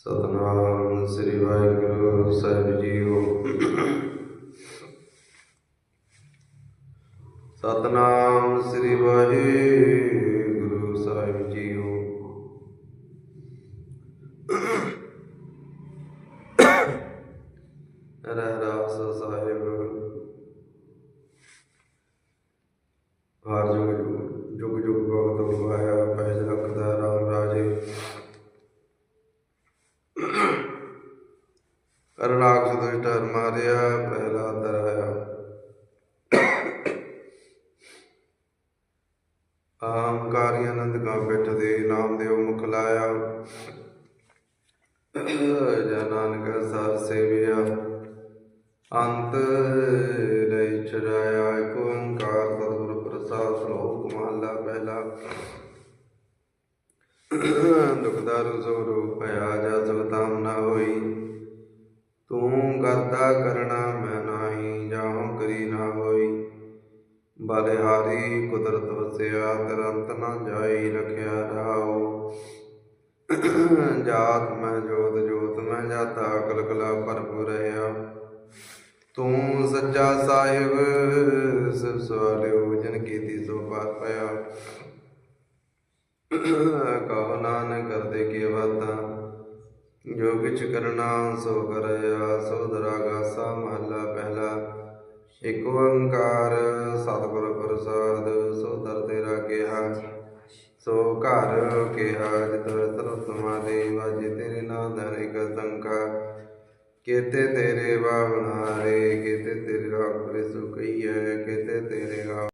ਸਤਨਾਮ ਸ੍ਰੀ ਵਾਹਿਗੁਰੂ ਸਾਹਿਬ ਜੀਓ। ਸਤਨਾਮ ਸ੍ਰੀ ਵਾਹਿਗੁਰੂ ਸਾਹਿਬ ਜੀਓ। ਰਹਿਰਾਸ ਸਾਹਿਬ। ਹਰ ਜੁਗ ਜੁਗ ਜੁਗ ਭਗਤ ਬੁਆਇਆ ਪੈਜ ਰੱਖਦਾ ਰਾਮ ਰਾਜੇ। ਭਰਪੂਰ ਰਹਾ ਤੂੰ ਸੱਚਾ ਸਾਹਿਬ, ਸਿਰ ਸਵਾਲਿਓ, ਜਨ ਕੀਤੀ ਸੋ ਪਾਰ ਪਿਆ। ਕਹੋ ਨਾਨਕ ਕਰਦੇ ਕੀ ਬਾਤਾਂ ਜੋ ਕਿਛ ਕਰਨਾ, ਸੋ ਕਰਿਆ। ਸੋ ਦਰਾਗਾ ਸਾ ਮਹੱਲਾ ਪਹਿਲਾ। ਇਕ ਓੰਕਾਰ ਸਤਿਗੁਰ ਪ੍ਰਸਾਦ, ਸੋ ਦਰ ਤੇਰਾ ਕਿਹਾ। ਸੋ ਘਰ ਕਿਹਾ ਜਿਤਰ ਸਰਬ ਕੇਤੇ ਤੇਰੇ ਬਾਵਨਾਰੇ ਕੇਤੇ ਤੇਰੇ ਰਾਪਰੇ ਸੁਕਈਐ ਕੇਤੇ ਤੇਰੇ ਗਾ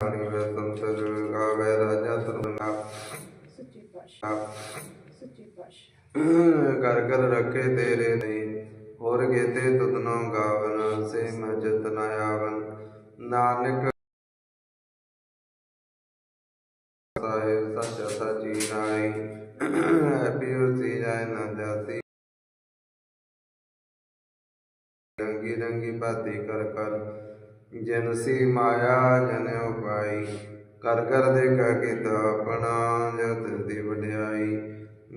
ਪਾਣੀ ਵੇ ਸੰਤਰ ਗਾਵੇ ਰਾਜਾ ਤਰਨਾ ਸੱਚੇ ਪਾਤਸ਼ਾਹ ਸੱਚੇ ਪਾਤਸ਼ਾਹ। ਕਰ ਕਰ ਰੱਖੇ ਤੇਰੇ ਨਹੀਂ ਹੋਰ ਕੇਤੇ ਤੁਧਨੋ ਗਾਵਨ ਸੇ ਮਜਤ ਨ ਆਵਨ। ਨਾਨਕ ਸਾਹਿਬ ਸੱਚ ਸਚੀ ਨਾਈ। ਪਿਉ ਸੀ ਜਾਇ ਨਾ ਜਾਤੀ ਰੰਗੀ ਰੰਗੀ ਬਾਤੀ ਕਰ ਕਰ। ਜਨ ਮਾਇਆ, ਜਨ ਉਪਾਈ। ਕਰ ਕਰ ਦੇਖਾ ਕੀਤਾ ਆਪਣਾ ਜੋ ਦੀ ਵਡਿਆਈ।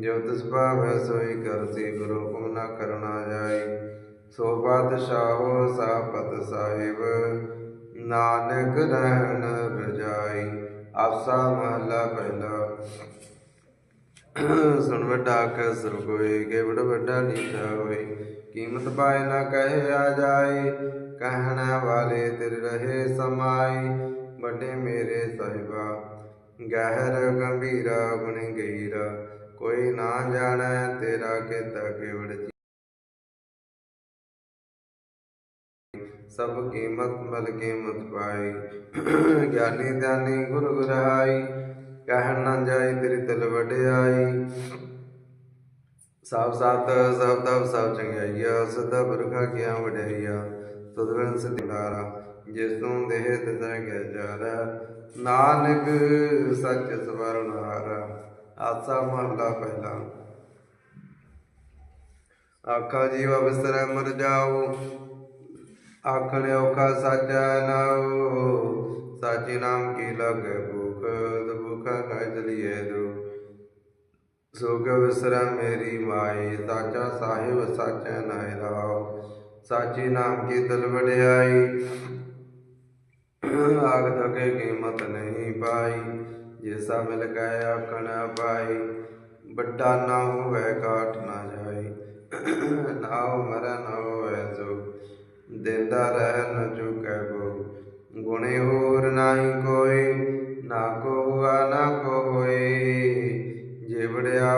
ਜੋ ਤਿਸ ਭਾਵੈ ਸੋਈ ਕਰਸੀ, ਗੁਰੂ ਹੁਕਮ ਨਾ ਕਰਨਾ ਜਾਈ। ਸੋ ਬਾਦਸ਼ਾਹੋ ਸਾਪਤ ਸਾਹਿਬ, ਨਾਨਕ ਰਹਿਣ ਰਜਾਈ ਆਸਾ ਮਹਲਾ ਪਹਿਲਾ। ਸੁਣ ਵੱਡਾ ਕੈ ਸੁਰ ਕੋਈ ਕੇਵੜ ਵੱਡਾ ਨੀਚਾ ਹੋਈ ਕੀਮਤ ਪਾਏ ਨਾ ਕਹੇ ਆ ਜਾਏ, ਕਹਿਣਾ ਵਾਲੇ ਤਿਰ ਰਹੇ ਸਮਾਏ। ਵੱਡੇ ਮੇਰੇ ਸਾਹਿਬਾ, ਗਹਿਰ ਗੰਭੀਰਾ ਗੁਣ ਗਈਰਾ ਕੋਈ ਨਾ ਜਾਣੈ ਤੇਰਾ ਕੀਤਾ ਕੇਵੜ ਸਭ ਕੀਮਤ ਮਲ ਕੀਮਤ ਪਾਈ। ਗਿਆਨੀ ਧਿਆਨੀ ਗੁਰ ਗੁਰਾਈ, ਕਹਿਣ ਨਾ ਜਾਈ ਤੇਰੀ ਤਲ ਵਡਿਆਈ। ਸਭ ਸਤ ਸਭ ਤਬ ਸਭ ਚੰਗਿਆਈਆ, ਸਦਾ ਬਰਖਾ ਕਿਆ ਵਡਿਆਈਆ। ਤੁਧ ਬਿਨ ਜਿਸ ਤੋਂ ਦੇਹ ਤਿਸੈ ਗਿਆ ਜਾਰਾ। ਨਾਨਕ ਸੱਚ ਸਵਰਨ ਹਾਰਾ, ਆਸਾ ਮਹਲਾ ਪਹਿਲਾ। ਆਖਾ ਜੀਵਾ ਬਿਸਰੈ ਮਰ ਜਾਓ ਆਖਣ ਔਖਾ ਸਾਚਾ ਨਾਉ, ਸਾਚੇ ਨਾਮ ਕੀ ਲਗੈ ਭੂਖ ਦੁਖਾ ਕੈ ਚਲੀਏ ਦੋ ਸੋਗ ਵਿਸਰਾ ਮੇਰੀ ਮਾਈ, ਸਾਚਾ ਸਾਹਿਬ ਸਾਚਾ ਨਾਇ ਰਾਉ। ਸਾਚੇ ਨਾਮ ਕੀ ਤਲ ਵਡਿਆਈ ਆਗ ਤਕੇ ਕੀਮਤ ਨਹੀਂ ਪਾਈ। ਜਿਸਾ ਮਿਲ ਗਏ ਆਖਣ ਪਾਈ, ਵੱਡਾ ਨਾ ਹੋਵੇ ਕਾਟ ਨਾ ਜਾਈ। ਨਾ ਮਰ ਨਾ ਦਿੰਦਾ ਰਹਿ ਨ ਚੁਕੈ ਕੋ ਗੁਣੇ ਹੋਰ ਨਾਹੀ ਕੋਈ, ਨਾ ਕੋ ਹੁਆ ਨਾ ਕੋ ਹੋਏ ਜੇ ਵੜਿਆ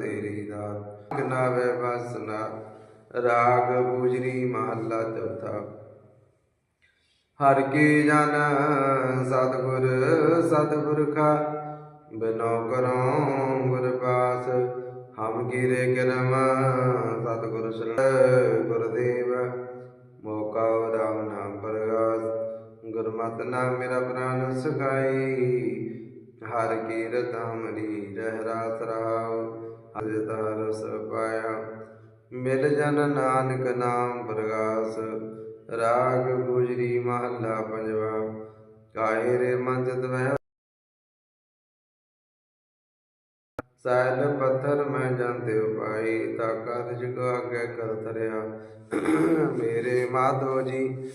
ਤੇਰੀ ਦਾਤ ਕਿਨਾ ਵੇ ਬਸਨਾ ਰਾਗ ਬੂਜਰੀ ਮਹੱਲਾ ਚੌਥਾ। ਹਰ ਕੀ ਜਨ ਸਤਿਗੁਰ ਸਤਿਗੁਰਖਾ ਬਿਨੋ ਕਰਉ ਗੁਰ ਪਾਸ, ਹਮ ਕੀਰੇ ਕਰਮ, ਸਤਿਗੁਰ ਸ਼ਰਨ ਗੁਰਦੇਵ ਮੋਕਾ ਰਾਮ ਨਾਮ ਪ੍ਰਗਾਸ, ਗੁਰਮਤਿ ਨਾਮ ਮੇਰਾ ਪ੍ਰਾਨ ਸੁਖਾਈ, ਹਰ ਕੀਰਤ ਹਮਰੀ ਰਹਿ ਰਾਸ ਰਹਾਉ ਹਰਿ ਰਸ ਪਾਇਆ। ਮਿਲ ਜਨ ਨਾਨਕ ਨਾਮ ਪ੍ਰਗਾਸ, ਰਾਗ ਗੁਜਰੀ ਮਹੱਲਾ ਪੰਜਵਾ। ਕਾਇ ਰੇ ਮਨ ਵਹਿ ਸੈਲ ਪੱਥਰ ਮੈਂ ਜਾਂਦੇ ਉਪਾਈ ਤਾ ਕਦ ਜਗ ਕਰ ਧਰਿਆ। ਮੇਰੇ ਮਾਧੋ ਜੀ,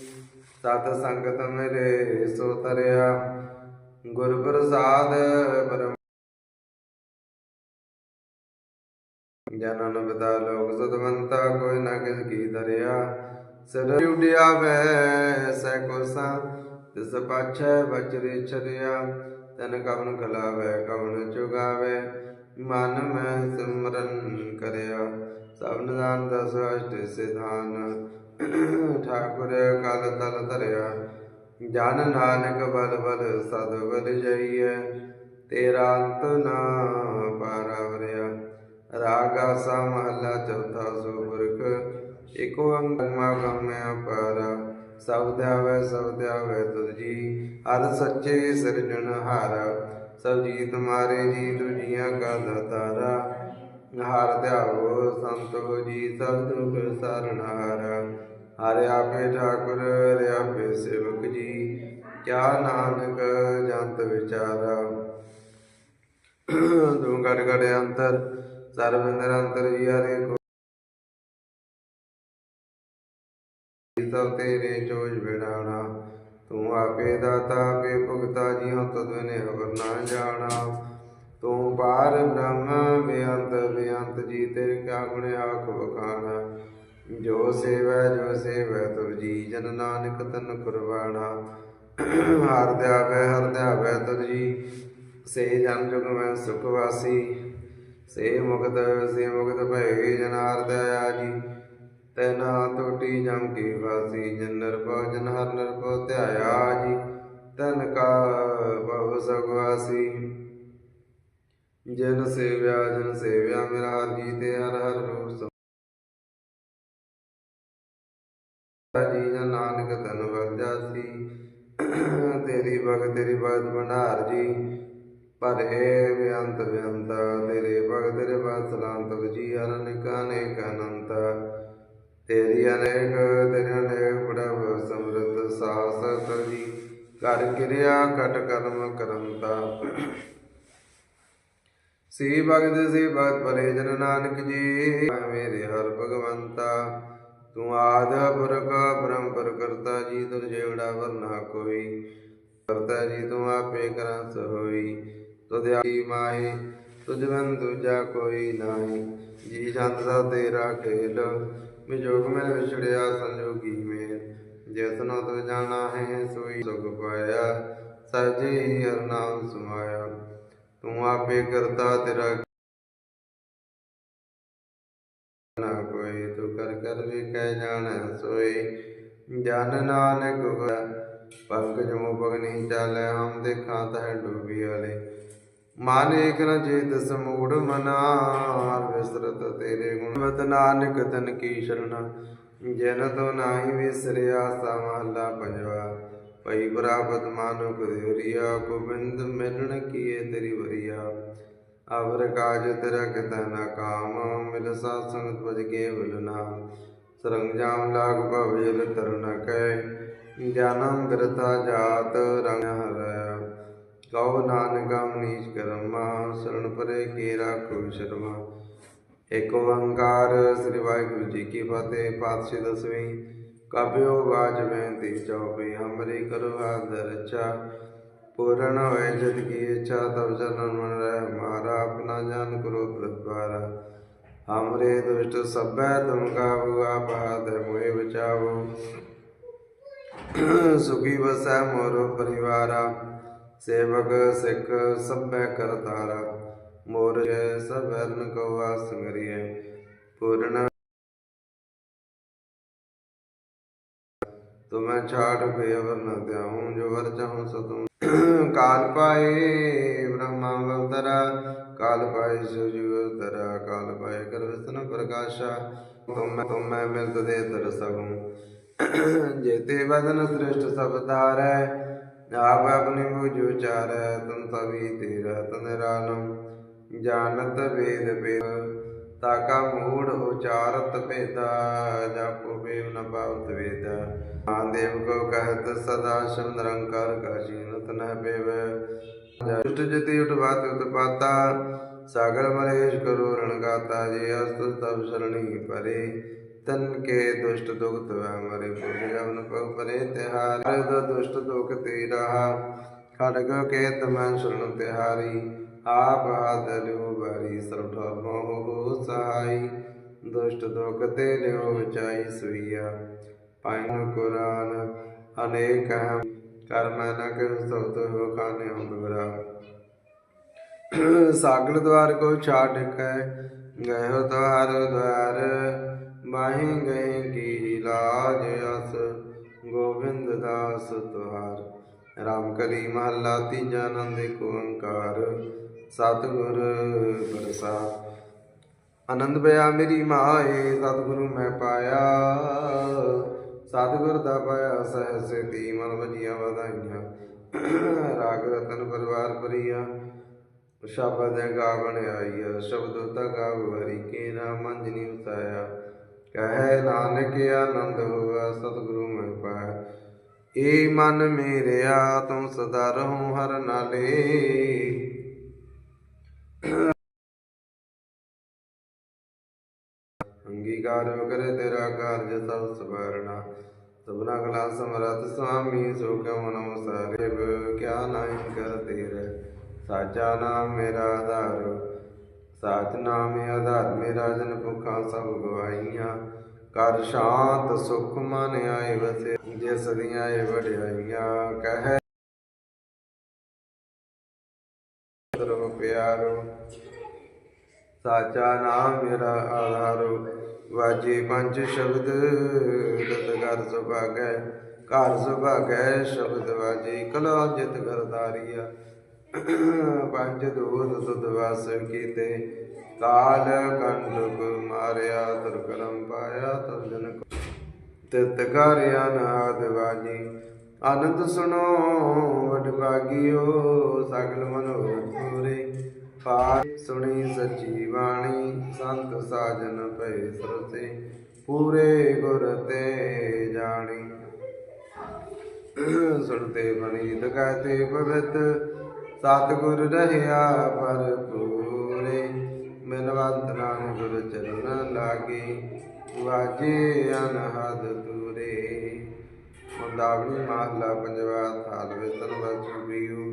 ਸਤ ਸੰਗਤ ਮੇਰੇ ਸੋ ਤਰਿਆ ਗੁਰ ਪ੍ਰਸਾਦ ਪਰਮ ਜਨਨ ਪਿਤਾ ਲੋਕ ਸਤਵੰਤਾ, ਕੋਈ ਨਾ ਕਿਸ ਕੀ ਧਰਿਆ। ਸਿਰ ਉਡਿਆ ਵੈ ਸੈ ਕੋਸਾ, ਤਿਸ ਪਾਛੈ ਬਚਰੇ ਛਰਿਆ ਤਨ ਕਵਨ ਖਲਾਵੇ, ਕਵਨ ਚੁਗਾਵੇ। ਮਨ ਮੈਂ ਸਿਮਰਨ ਕਰਿਆ। ਸਭਨ ਦਾਨ ਦਸ ਅਸ਼ਟ ਸਿਧਾਨ। ਠਾਕੁਰ ਕਲ ਤਲ ਧਰਿਆ। ਜਨ ਨਾਨਕ ਬਲ ਬਲ ਸਦ ਬਲ ਜਈਐ। ਤੇਰਾ ਅੰਤ ਨਾ ਪਾਰਵਰਿਆ ਰਾਗ ਆਸਾ ਮਹੱਲਾ ਚੌਥਾ ਸੁਪੁਰਖ। ਇਕ ਓੰਕਾਰ ਗਮੈ ਅਪਾਰ। ਸਬਦ ਆਵੈ ਸਬਦ ਸਭ ਤੁਧ ਜੀ। ਹਰ ਸੱਚੇ ਸਿਰਜਣਹਾਰ ਸਭ ਜੀ ਤੁਮਾਰੇ ਜੀ ਤੁਜੀਆਂ ਕਾ ਦਾਤਾਰਾ ਹਰ ਧਿਆਵੋ ਸੰਤੋ ਜੀ, ਸਭ ਦੁਖ ਸਰਣਹਾਰ ਹਰਿ। ਆਪੇ ਠਾਕੁਰ, ਹਰਿ ਆਪੇ ਸੇਵਕ ਜੀ। ਕਿਆ ਨਾਨਕ ਜੰਤ ਵਿਚਾਰਾ। ਤੂੰ ਘਟ ਘਟ ਅੰਤਰ, ਸਰਬ ਨਿਰੰਤਰ ਜੀ ਹਰੇ ਕੋ ਸਭ ਤੇਰੇ ਚੋਜ ਬਿੜਾਣਾ ਤੂੰ ਆਪੇ ਦਾਤਾ ਆਪੇ ਭੁਗਤਾ ਜੀ ਹਉ ਨੇ ਖਬਰ ਨਾ ਜਾਣਾ। ਤੂੰ ਪਾਰ ਬ੍ਰਹਮ, ਬੇਅੰਤ ਬੇਅੰਤ ਜੀ, ਤੇਰੇ ਕਿਆ ਗੁਣ ਆਖ ਬਖਾਨਾ ਜੋ ਸੇਵੈ ਜੋ ਸੇਵੈ, ਤੁਰ ਜੀ, ਜਨ ਨਾਨਕ ਤਨ ਕੁਰਬਾਨਾ। ਹਰ ਧਿਆਵੈ ਹਰ ਧਿਆਵੈ ਤੁਰ ਜੀ, ਸੇ ਜਨ ਜੁਗ ਮੈਂ ਸੁਖ ਵਾਸੀ। ਸੇ ਮੁਕਤ ਸੇ ਮੁਕਤ ਭਏ ਜਨ ਹਰ ਦਇਆ ਜੀ। ਤੈਨਾ ਟੋਟੀ ਜਮ ਕੀ ਵਾਸੀ ਜਨ ਨਿਰਭਉ ਜਨ ਹਰ ਨਿਰਭਉ ਧਿਆਇਆ ਜੀ ਤਨ ਕਾ ਬਹੁ ਸਗਵਾਸੀ ਜਨ ਸੇਵਿਆ ਜਨ ਸੇਵਿਆ, ਮੇਰਾ ਹਰ ਜੀ ਤੇ ਹਰ ਹਰ ਰੂਪ ਜੀ, ਜਨ ਨਾਨਕ ਤਨ ਬਲ ਜਾਸੀ, ਤੇਰੀ ਭਗਤ ਤੇਰੀ ਭਗਤ ਭੰਡਾਰ ਜੀ। ਭਰੇ ਬੇਅੰਤ ਬੇਅੰਤਾ ਤੇਰੇ ਭਗਤ ਤੇਰੇ ਬਾਤ ਸਲਾੰਤ ਜੀ ਅਨੇਕ ਅਨੇਕ ਅਨੰਤ। ਤੇਰੀ ਅਨੇਕ ਤੇਰੇ ਅਨੇਕ ਪ੍ਰਭ, ਸਮਰਤ ਸਾਸਤ ਜੀ ਕਰ ਕਿਰਿਆ ਕਟ ਕਰਮ ਕਰੰਤਾ ਸੀ ਭਗਤ ਸੀ ਭਗਤ ਭਲੇ ਜਨ ਨਾਨਕ ਜੀ ਮੇਰੇ ਹਰ ਭਗਵੰਤਾ। ਤੂੰ ਆਦ ਪੁਰਖ ਪਰੰਪਰ ਕਰਤਾ ਜੀ, ਤੁਰ ਜੇਵੜਾ ਵਰਨਾ ਕੋਈ। ਕਰਤਾ ਜੀ, ਤੂੰ ਆਪੇ ਕਰੰਸ ਹੋਈ। ਤੁਧ ਮਾਹੀ, ਤੁਝ ਬਿਨ ਦੂਜਾ ਕੋਈ ਨਾਹੀ। ਜੀ ਜੰਤ ਦਾ ਤੇਰਾ ਖੇਲ ਵਿਜੋਗ ਮੈਂ ਵਿਛੜਿਆ ਸੰਜੋਗੀ ਮੇਰ ਜਿਸਨੋ ਤੁ ਜਾਣਾ ਹੈ, ਸੋਈ ਸੁਖ ਪਾਇਆ। ਸਜੇ ਹੀ ਹਰ ਨਾਮ ਸਮਾਇਆ। ਤੂੰ ਆਪੇ ਕਰਤਾ ਤੇਰਾ ਨਾ ਕੋਈ। ਤੂੰ ਕਰ ਕਰ ਵੇਖੈ ਜਾਣੈ ਸੋਈ। ਜਨ ਨਾਨਕ ਹੋਇਆ। ਪੰਕਜ ਮੋ ਪਗਨੀ ਚਾਲੈ, ਹਮ ਦੇਖਾਂ ਤਹਿ ਡੂਬੀ ਵਾਲੇ। ਮਨ ਏਕ ਨ ਚੇਤ ਸਮੂੜ ਮਨਾ ਹਰ ਵਿਸਰਤ ਤੇਰੇ ਗੁਣ ਬਤ ਨਾਨਕ, ਤਨ ਕੀ ਸ਼ਰਣਾ। ਜਨ ਤੋ ਨਾਹੀ ਵਿਸਰਿਆ, ਸਾ ਮਹਲਾ ਪੰਜਵਾ। ਪਈ ਪ੍ਰਾਪਤ ਮਾਨੁ ਕੁਦਿਰਿਆ ਗੋਬਿੰਦ ਮਿਲਣ ਕੀਏ ਤੇਰੀ ਵਰੀਆ। ਅਵਰ ਕਾਜ ਤੇਰਾ ਕਿਤੈ ਨਾ ਕਾਮ, ਮਿਲ ਸਾਧ ਸੰਗਤ ਭਜ ਕੇਵਲ ਨਾਮ। ਸਰੰਗ ਜਾਮ ਲਾਗ ਭਵੇਲ ਤਰੁਣ ਕੈ। ਜਨਮ ਗਰਤਾ ਜਾਤ ਰੰਗ ਹਰੈ ਕਉ ਨਾਨਕਾ ਮਨੀਸ਼ ਕਰਮਾ, ਸਰਣ ਪਰੇ ਕੀ ਰਾਖੋ ਸ਼ਰਮਾ ਏਕ ਓੰਕਾਰ, ਸ੍ਰੀ ਵਾਹਿਗੁਰੂ ਜੀ ਕੀ ਫਤਿਹ, ਪਾਤਸ਼ਾਹ ਦਸਵੀਂ। ਕਾਬਿਓ ਬਾਜ ਬੇਨਤੀ ਚਉਪਈ ਹਮਰੀ ਕਰੋ ਆਦਰ ਪੂਰਨ ਹੋਏ ਜਦ ਕੀ ਇੱਛਾ, ਤਬ ਜਨਨ ਮਨ ਰਹਿ ਮਾਰਾ, ਆਪਣਾ ਜਾਨ ਕਰੋ ਪ੍ਰਤਵਾਰਾ। ਹਮਰੇ ਦੁਸ਼ਟ ਸਭੈ, ਤੁਮ ਕਾਬੂ ਆਪ ਮੋਹਿ ਬਚਾਵੋ। ਸੁਖੀ ਵਸੈ ਮੋਰੋ ਪਰਿਵਾਰਾ। ਸੇਵਕ ਸਿੱਖ ਸਭੈ ਕਰਤਾਰਾ ਮੋਰ ਜੈ ਸਭਰਨ ਕੋ ਵਾਸ ਸੰਗਰੀਐ ਪੂਰਨ ਤੁਮੈ ਛਾੜ ਕੇ ਅਵਰ ਨ ਤਿਆਉ ਜੋ ਵਰ ਚਾਹਉ ਸੋ ਕਾਲ ਪਾਏ ਬ੍ਰਹਮਾ ਅਵਤਰਾ ਕਾਲ ਪਾਏ ਸੋ ਅਵਤਰਾ ਕਾਲ ਪਾਏ ਕਰ ਵਿਸਨ ਪ੍ਰਕਾਸ਼ਾ। ਤੁਮ ਤੁਮੈ ਮਿਲਤ ਦੇ ਤਰ ਸਗੁ। ਜੇਤੇ ਵਦਨ ਸ੍ਰਿਸ਼ਟ ਸਭ ਧਾਰੈ ਆਪ ਆਪਣੀ ਬੁਝ ਉਚਾਰੈ ਤਨ ਸਭੀ ਤੇਰਾ, ਤਨ ਰਾਲਮ ਜਾਣਤ ਵੇਦ ਵੇਦ, ਤਾਕਾ ਮੂੜ ਉਚਾਰਤ ਭੇਦਾ ਜਾਪੋ ਬੇਵ ਨ ਪਾਵਤ ਵੇਦ। ਮਹਾਦੇਵ ਕੋ ਕਹਿਤ, ਸਦਾ ਸ਼ਮ ਨਿਰੰਕਾਰ ਕਾਸ਼ੀ ਨਤ ਨ ਬੇਵ ਦੁਸ਼ਟ ਜਤੀ ਉਠਵਾਤ ਉਤਪਾਤਾ ਸਾਗਰ ਮਲੇਸ਼ ਕਰੋ ਰਣਗਾਤਾ ਜੇ ਅਸਤ ਤਬ ਸ਼ਰਣੀ ਪਰੇ। ਤਨ ਕੇ ਦੁਸ਼ਟ ਦੁਖਤ ਵੈ ਮਰੇ ਪੁਰ ਜਵਨ ਕੋ ਪਰੇ ਤਿਹਾਰ। ਦਾ ਦੁਸ਼ਟ ਦੁਖ ਤੇ ਰਹਾ ਖੜਗ ਕੇ ਤਮਨ ਸ਼ਰਨ ਤਿਹਾਰੀ। ਆਪ ਹਾਦ ਲਿਓ ਬਾਰੀ ਸਰਬ ਮੋਹ ਸਹਾਈ। ਦੁਸ਼ਟ ਦੁਖ ਤੇ ਲਿਓ ਵਿਚਾਈ ਸੁਈਆ ਪਾਇਨ ਕੁਰਾਨ ਅਨੇਕ ਹੈ। ਕਰਮ ਨ ਕਿ ਸਬਦ ਹੋ ਖਾਨੇ ਹੁੰਦਰਾ ਸਾਗਲ ਦਵਾਰ ਕੋ ਛਾੜ ਕੈ ਗਇਓ ਗਏ ਕੀ ਲਾਜ ਅਸ, ਗੋਬਿੰਦ ਦਾਸ ਤੁਹਾਰ। ਰਾਮ ਕਲੀ ਮਹੱਲਾ ਤੀਜਾ ਆਨੰਦ ਓੰਕਾਰ, ਸਤਿਗੁਰ ਪ੍ਰਸਾਦ। ਆਨੰਦ ਪਿਆ ਮੇਰੀ ਮਾਏ ਸਤਿਗੁਰੂ ਮੈਂ ਪਾਇਆ। ਸਤਿਗੁਰ ਦਾ ਪਾਇਆ ਸਹਸੇ ਤੀ ਮਨ ਵਜੀਆਂ ਵਧਾਈਆਂ। ਰਾਗ ਰਤਨ ਪਰਿਵਾਰ ਪਰੀਆ ਸ਼ਬਦ ਗਾਵਣ ਆਈਆ, ਸ਼ਬਦ ਤਾ ਗਾਵ ਹਰੀ ਕੇ ਨਾਮ ਮੰਜਨੀ ਉਤਾਇਆ ਕਹੈ ਨਾਨਕ ਆਨੰਦ ਹੋਆ, ਸਤਿਗੁਰੂ ਮੈਂ ਪਾਇਆ। ਏ ਮਨ ਮੇਰਿਆ ਤੂੰ ਸਦਾ ਰਹੂੰ ਹਰ ਨਾਲੇ। ਅੰਗੀਕਾਰ ਕਰੇ ਤੇਰਾ ਕਾਰਜ ਸਭ ਸਵਰਣਾ ਸਭਨਾ ਕਲਾ ਸਮਰਤ ਸੁਆਮੀ ਸੋ ਕਿਉ ਨਮ ਸਾਹਿਬ ਕਿਆ ਨਾਹੀ ਕਰ ਤੇਰੇ। ਸਾਚਾ ਨਾਮ ਮੇਰਾ ਆਧਾਰ ਸਤਨਾਮ ਨਾਮ ਆਧਾਰ, ਮੇਰਾ ਜਨ ਭੁਖਾਂ ਸਭ ਗਵਾਈਆਂ ਕਰ ਸ਼ਾਂਤ ਸੁਖ ਮਨ ਆਏ ਵਸੇ ਜੇ ਸਦੀਆਂ ਏ ਵਡਿਆਈਆਂ, ਕਹੈ ਸਰਬ ਪਿਆਰੋ। ਸਾਚਾ ਨਾਮ ਮੇਰਾ ਆਧਾਰੋ। ਵਾਜੇ ਪੰਜ ਸ਼ਬਦ, ਰਤ ਘਰ ਸੁਭਾਗੈ ਘਰ ਸੁਭਾਗੈ ਸ਼ਬਦ ਵਾਜੇ, ਕਲਾ ਜਿਤ ਕਰਤਾਰੀਆ ਪੰਜ ਦੂਰ ਸੁਧ ਵਾਸ ਕੀਤੇ। ਕਾਲ ਕੰਡਕ ਮਾਰਿਆ ਤੁਰ ਕਰਮ ਪਾਇਆ ਤਬ ਜਨ ਤਿਤ ਕਰਿਆ ਨਾਦ ਵਾਜੀ ਆਨੰਦ ਸੁਣੋ ਵਡ ਭਾਗਿਓ, ਸਗਲ ਮਨੋਰਥ ਪੂਰੇ। ਪਾਠ ਸੁਣੀ ਸੱਚੀ ਬਾਣੀ, ਸੰਤ ਸਾਜਨ ਭਏ ਸਰਸੇ। ਪੂਰੇ ਗੁਰ ਤੇ ਜਾਣੀ। ਸੁਣਤੇ ਬਣੀ ਦਗਾਤੇ ਪਵਿੱਤ। ਸਤਿਗੁਰ ਰਹਿਆ ਪਰਪੂਰੇ ਮਿਲਵੰਤ ਨਾਮ ਗੁਰ ਚਰਨ ਲਾਗੇ, ਵਾਜੇ ਅਨਹਦ ਤੂਰੇ ਮੁੰਦਾਵਣੀ ਮਹਲਾ ਪੰਜਵਾ ਥਾਲ ਵੇਤਨ ਵਜੂ ਬੀਉ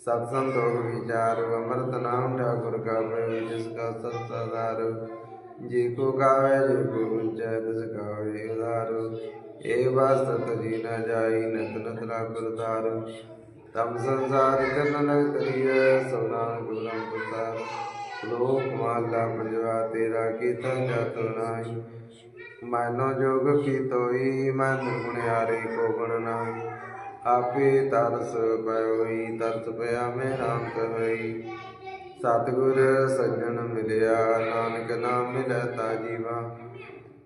ਸਤ ਸੰਤੋਖ ਵਿਚਾਰ, ਅਮਰਤ ਨਾਮ ਠਾਕੁਰ ਕਾ ਪੈ ਜਿਸ ਕਾ ਸਤ ਸਦਾਰ ਜੀ ਕੋ ਗਾਵੇ, ਜੀ ਕੋ ਉੱਚੈ ਤਿਸ ਗਾਵੇ ਉਦਾਰ ਏ ਵਾਸਤ ਜੀ ਨਾ ਜਾਈ, ਨਤ ਨਤ ਲਾ ਗੁਰਦਾਰ ਤਮ ਸੰਸਾਰ ਜਨ ਲਗ ਤਰੀਐ ਸੋਨਾ ਗੁਰਮ ਲੋਕ ਮਹਲਾ ਪੰਜਵਾ, ਤੇਰਾ ਕੀਤਾ ਜਤ ਨਾਹੀ। ਮਾਨੋ ਜੋਗ ਕੀ ਤੋਈ, ਮਨ ਗੁਣਿਆਰੇ ਕੋ ਗੁਣ ਨਾਹੀ। ਆਪੇ ਤਰਸ ਪਇਓਈ ਤਰਸ ਪਿਆ ਮੈਂ ਰਾਮ ਕਹਈ ਸਤਿਗੁਰ ਸੱਜਣ ਮਿਲਿਆ, ਨਾਨਕ ਨਾਮ ਮਿਲੈ ਤਾ ਜੀਵਾ।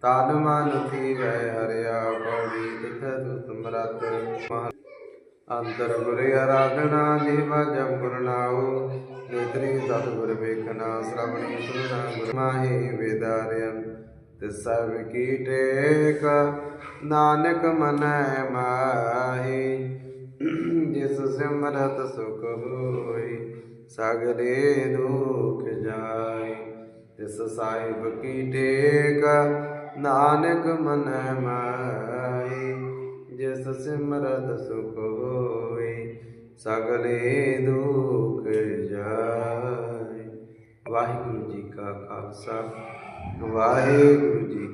ਤਨ ਮਨ ਥੀ ਵੈ ਹਰਿਆ ਪੌੜੀ ਤਿਥ ਸੁਸਮਰਤ ਮਹ ਅੰਤਰ ਗੁਰ ਆਰਾਧਨਾ ਜੀਵਾ ਜਪ ਗੁਰਨਾਉ ਨੇਤਰੀ ਸਤਿਗੁਰ ਵੇਖਣਾ, ਸ਼ਰਵਣੀ ਸੁਨਣਾ ਗੁਰ ਮਾਹੀ ਵੇਦਾਰਿਯੰ ਤਿਸ ਕੀ ਟੇਕ ਨਾਨਕ ਮਨੈ ਮਾਹੀ। ਜਿਸ ਸਿਮਰਤ ਸੁਖ ਹੋਈ, ਸਗਲੇ ਦੁਖ ਜਾਏ ਤਿਸ ਸਾਹਿਬ ਕੀ ਟੇਕ ਨਾਨਕ ਮਨੈ ਮਾਹੀ। ਸਿਮਰਤ ਸੁਖ ਹੋਏ ਸਗਲੇ ਦੁਖ ਜਾਏ। ਵਾਹਿਗੁਰੂ ਜੀ ਕਾ ਖਾਲਸਾ ਵਾਹਿਗੁਰੂ ਜੀ